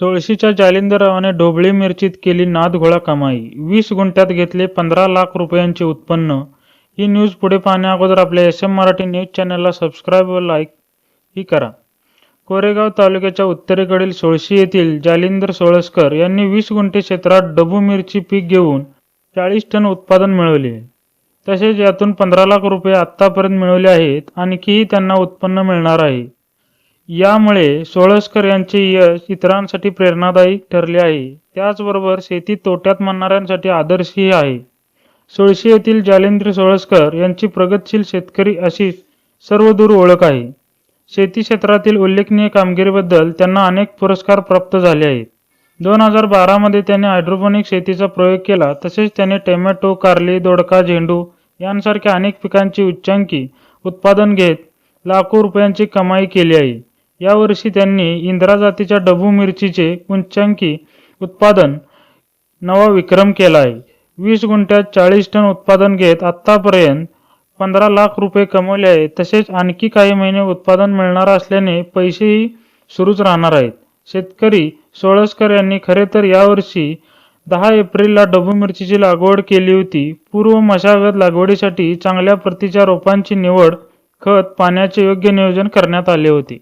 तुळशीच्या जालिंदरावाने ढोबळी मिरचीत केली नादघोळा कमाई. वीस गुंठ्यात घेतले पंधरा लाख रुपयांचे उत्पन्न. ही न्यूज पुढे पाहण्या अगोदर आपल्या एस एम मराठी न्यूज चॅनलला सबस्क्राईब व लाईक ही करा. कोरेगाव तालुक्याच्या उत्तरेकडील सोळशी येथील जालिंदर सोळसकर यांनी वीस गुंठे क्षेत्रात डबू मिरची पीक घेऊन चाळीस टन उत्पादन मिळवले. आहे. तसेच यातून पंधरा लाख रुपये आत्तापर्यंत मिळवले आहेत. आणखीही त्यांना उत्पन्न मिळणार आहे. यामुळे सोळसकर यांचे यश इतरांसाठी प्रेरणादायी ठरले आहे. त्याचबरोबर शेती तोट्यात म्हणणाऱ्यांसाठी आदर्शही आहे. सोळशी येथील जालेंद्र सोळसकर यांची प्रगतशील शेतकरी अशी सर्वदूर ओळख आहे. शेती क्षेत्रातील उल्लेखनीय कामगिरीबद्दल त्यांना अनेक पुरस्कार प्राप्त झाले आहेत. दोन हजार बारामध्ये त्याने हायड्रोपोनिक शेतीचा प्रयोग केला तसेच त्याने टोमॅटो कारली दोडका झेंडू यांसारख्या अनेक पिकांची उच्चांकी उत्पादन घेत लाखो रुपयांची कमाई केली आहे. यावर्षी त्यांनी इंदिरा जातीच्या डबू मिरचीचे उच्चांकी उत्पादन नवा विक्रम केला आहे. वीस गुंठ्यात चाळीस टन उत्पादन घेत आत्तापर्यंत पंधरा लाख रुपये कमवले आहेत. तसेच आणखी काही महिने उत्पादन मिळणार असल्याने पैसेही सुरूच राहणार आहेत. शेतकरी सोळसकर यांनी खरे तर यावर्षी दहा एप्रिलला डबू मिरचीची लागवड केली होती. पूर्व मशागत लागवडीसाठी चांगल्या प्रतीच्या रोपांची निवड खत पाण्याचे योग्य नियोजन करण्यात आले होते.